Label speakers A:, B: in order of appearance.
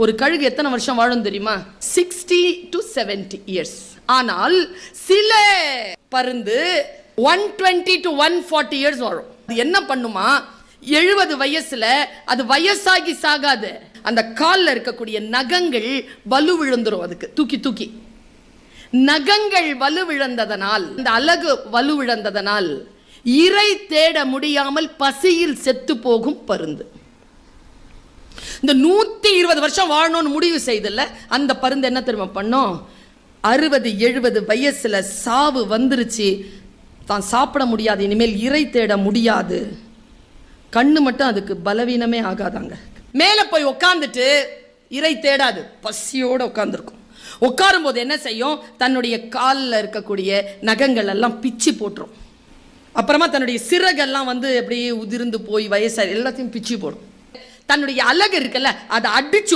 A: ஒரு கழுகு எத்தனை வருஷம் வாழும் தெரியுமா? சிக்ஸ்டி டு 70 இயர்ஸ் ஆனால் சில பருந்து one twenty to one forty years வாழும். அது என்ன பண்ணுமா? எழுபது வயசுல அது வயசாகி சாகாது அந்த கால்ல இருக்கக்கூடிய நகங்கள் வலு விழுந்துரும் அதுக்கு. தூக்கி தூக்கி. நகங்கள் வலுவிழந்ததனால் இந்த அழகு வலுவிழந்ததனால் இறை தேட முடியாமல் பசியில் செத்து போகும் பருந்து. இந்த நூற்றி இருபது வருஷம் வாழணும்னு முடிவு செய்தல அந்த பருந்து என்ன தெரியுமா பண்ணோம்? அறுபது எழுபது வயசில் சாவு வந்துருச்சு. தான் சாப்பிட முடியாது இனிமேல் இறை தேட முடியாது. கண்ணு மட்டும் அதுக்கு பலவீனமே ஆகாதாங்க. மேலே போய் உட்காந்துட்டு இறை தேடாது. பசியோடு உட்காந்துருக்கும் உட்காரும் போது என்ன செய்யும்? தன்னுடைய காலில் இருக்கக்கூடிய நகங்கள் எல்லாம் பிச்சு போட்டுரும். அப்புறமா தன்னுடைய சிறகெல்லாம் வந்து அப்படியே உதிர்ந்து போய் வயசாக எல்லாத்தையும் பிச்சு போடும். தன்னுடைய அழகு இருக்குல்ல அதை அடிச்சு